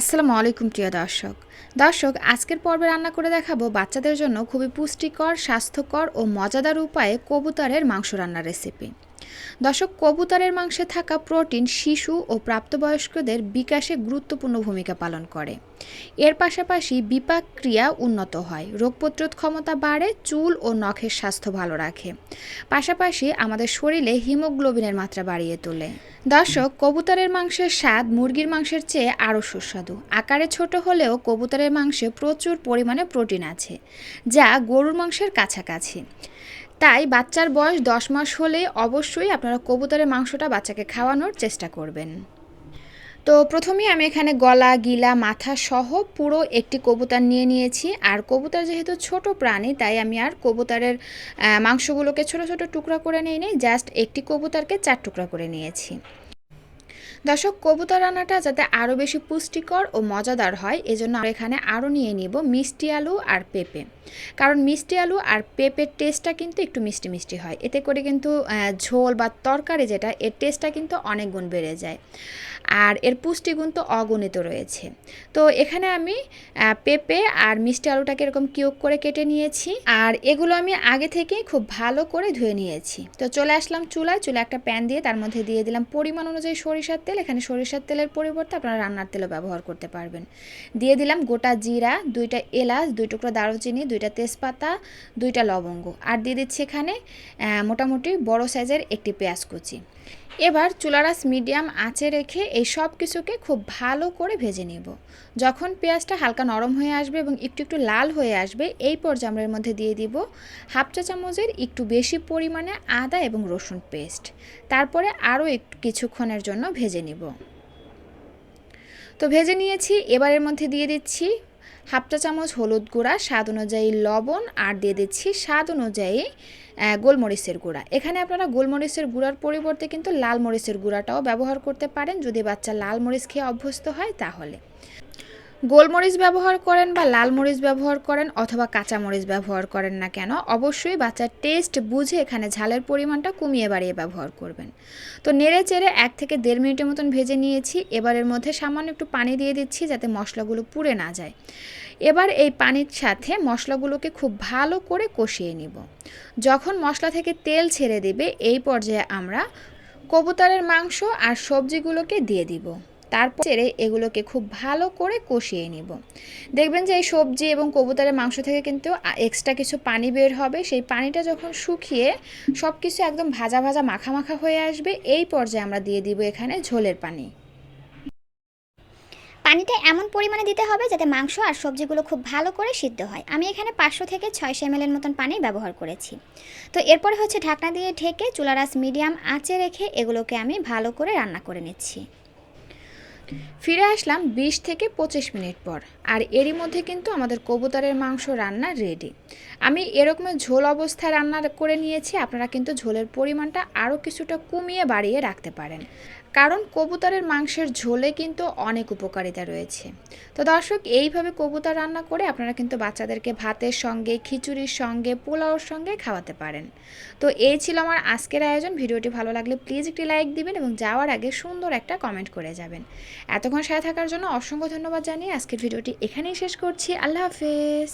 আসসালামু আলাইকুম, প্রিয় দর্শক। দর্শক, আজকের পর্বে রান্না করে দেখাবো বাচ্চাদের জন্য খুবই পুষ্টিকর, স্বাস্থ্যকর ও মজাদার উপায়ে কবুতরের মাংস রান্নার রেসিপি দর্শক, কবুতরের মাংসে থাকা প্রোটিন শিশু ও প্রাপ্তবয়স্কদের বিকাশে গুরুত্বপূর্ণ ভূমিকা পালন করে। এর পাশাপাশি বিপাক ক্রিয়া উন্নত হয়, রোগ প্রতিরোধ ক্ষমতা বাড়ে, চুল ও নখের স্বাস্থ্য ভালো রাখে। পাশাপাশি আমাদের শরীরে হিমোগ্লোবিনের মাত্রা বাড়িয়ে তোলে। দর্শক, কবুতরের মাংসের স্বাদ মুরগির মাংসের চেয়ে আরও সুস্বাদু। আকারে ছোট হলেও কবুতরের মাংসে প্রচুর পরিমাণে প্রোটিন আছে, যা গরুর মাংসের কাছাকাছি। তাই বাচ্চার বয়স দশ মাস হলে অবশ্যই আপনারা কবুতরের মাংসটা বাচ্চাকে খাওয়ানোর চেষ্টা করবেন। তো প্রথমেই আমি এখানে গলা, গিলা, মাথা সহ পুরো একটি কবুতর নিয়ে নিয়েছি। আর কবুতর যেহেতু ছোট প্রাণী, তাই আমি আর কবুতরের মাংসগুলোকে ছোট ছোট টুকরা করে নিয়ে নিই জাস্ট একটি কবুতরকে চার টুকরা করে নিয়েছি। দর্শক, কবুতর রান্নাটা যাতে আরও বেশি পুষ্টিকর ও মজাদার হয়, এজন্য এখানে আরও নিয়ে নিব মিষ্টি আলু আর পেঁপে। কারণ মিষ্টি আলু আর পেঁপের টেস্টটা কিন্তু একটু মিষ্টি মিষ্টি হয়। এতে করে কিন্তু ঝোল বা তরকারি যেটা, এর টেস্টটা কিন্তু অনেক গুণ বেড়ে যায়। আর এর পুষ্টিগুণ তো অগণিত রয়েছে। তো এখানে আমি পেঁপে আর মিষ্টি আলুটাকে এরকম কিউব করে কেটে নিয়েছি। আর এগুলো আমি আগে থেকেই খুব ভালো করে ধুয়ে নিয়েছি। তো চলে আসলাম চুলায়। চুলা একটা প্যান দিয়ে তার মধ্যে দিয়ে দিলাম পরিমাণ অনুযায়ী সরিষার তেল। এখানে সরিষার তেলের পরিবর্তে আপনারা রান্নার তেলও ব্যবহার করতে পারবেন। দিয়ে দিলাম গোটা জিরা, দুইটা এলাচ, দুই টুকরো দারুচিনি, দুইটা তেজপাতা, দুইটা লবঙ্গ। আর দিয়ে দিচ্ছি এখানে মোটামুটি বড় সাইজের একটি পেঁয়াজ কুচি। এবার চুলারাস মিডিয়াম আঁচে রেখে এই সব কিছুকে খুব ভালো করে ভেজে নেব। যখন পেঁয়াজটা হালকা নরম হয়ে আসবে এবং একটু একটু লাল হয়ে আসবে, এই পর্যায়ে আমরা এর মধ্যে দিয়ে দিব হাফ চা চামচের একটু বেশি পরিমাণে আদা এবং রসুন পেস্ট। তারপরে আরও একটু কিছুক্ষণের জন্য ভেজে নিব। তো ভেজে নিয়েছি, এবারের মধ্যে দিয়ে দিচ্ছি হাফ চা চামচ হলুদ গুঁড়া, স্বাদ অনুযায়ী লবণ, আর দিয়ে দিচ্ছি স্বাদ অনুযায়ী গোলমরিচের গুঁড়া। এখানে আপনারা গোলমরিচের গুঁড়ার পরিবর্তে কিন্তু লাল মরিচের গুঁড়াটাও ব্যবহার করতে পারেন। যদি বাচ্চা লাল মরিচ খেয়ে অভ্যস্ত হয়, তাহলে। গোলমরিচ ব্যবহার করেন বা লাল মরিচ ব্যবহার করেন অথবা কাঁচা মরিচ ব্যবহার করেন না কেন, অবশ্যই বাচ্চার টেস্ট বুঝে এখানে ঝালের পরিমাণটা কমিয়ে বাড়িয়ে ব্যবহার করবেন। তো নেড়ে চেড়ে এক থেকে দেড় মিনিটের মতন ভেজে নিয়েছি, এবারের মধ্যে সামান্য একটু পানি দিয়ে দিচ্ছি যাতে মশলাগুলো পুড়ে না যায়। এবার এই পানির সাথে মশলাগুলোকে খুব ভালো করে কষিয়ে নিব। যখন মশলা থেকে তেল ছেড়ে দেবে, এই পর্যায়ে আমরা কবুতরের মাংস আর সবজিগুলোকে দিয়ে দিব। তারপর ছেড়ে এগুলোকে খুব ভালো করে কষিয়ে নিব। দেখবেন যে এই সবজি এবং কবুতরের মাংস থেকে কিন্তু এক্সট্রা কিছু পানি বের হবে। সেই পানিটা যখন শুকিয়ে সব কিছু একদম ভাজা ভাজা মাখা মাখা হয়ে আসবে, এই পর্যায়ে আমরা দিয়ে দিব এখানে ঝোলের পানি। পানিটা এমন পরিমাণে দিতে হবে যাতে মাংস আর সবজিগুলো খুব ভালো করে সিদ্ধ হয়। আমি এখানে পাঁচশো থেকে ছয়শো এমএলের মতন পানি ব্যবহার করেছি। তো এরপরে হচ্ছে ঢাকনা দিয়ে ঢেকে চুলারাস মিডিয়াম আঁচে রেখে এগুলোকে আমি ভালো করে রান্না করে নিচ্ছি। ফিরে আসলাম বিশ থেকে পঁচিশ মিনিট পর, আর এরই মধ্যে কিন্তু আমাদের কবুতরের মাংস রান্না রেডি আমি এরকমের ঝোল অবস্থায় রান্না করে নিয়েছি, আপনারা কিন্তু ঝোলের পরিমাণটা আরও কিছুটা কমিয়ে বাড়িয়ে রাখতে পারেন। কারণ কবুতরের মাংসের ঝোলে কিন্তু অনেক উপকারিতা রয়েছে। তো দর্শক, এইভাবে কবুতর রান্না করে আপনারা কিন্তু বাচ্চাদেরকে ভাতের সঙ্গে, খিচুড়ির সঙ্গে, পোলাওর সঙ্গে খাওয়াতে পারেন। তো এই ছিল আমার আজকের আয়োজন। ভিডিওটি ভালো লাগলে প্লিজ একটি লাইক দিবেন এবং যাওয়ার আগে সুন্দর একটা কমেন্ট করে যাবেন। এতক্ষণ সাথে থাকার জন্য অসংখ্য ধন্যবাদ জানিয়ে আজকের ভিডিওটি এখানেই শেষ করছি। আল্লাহ হাফেজ।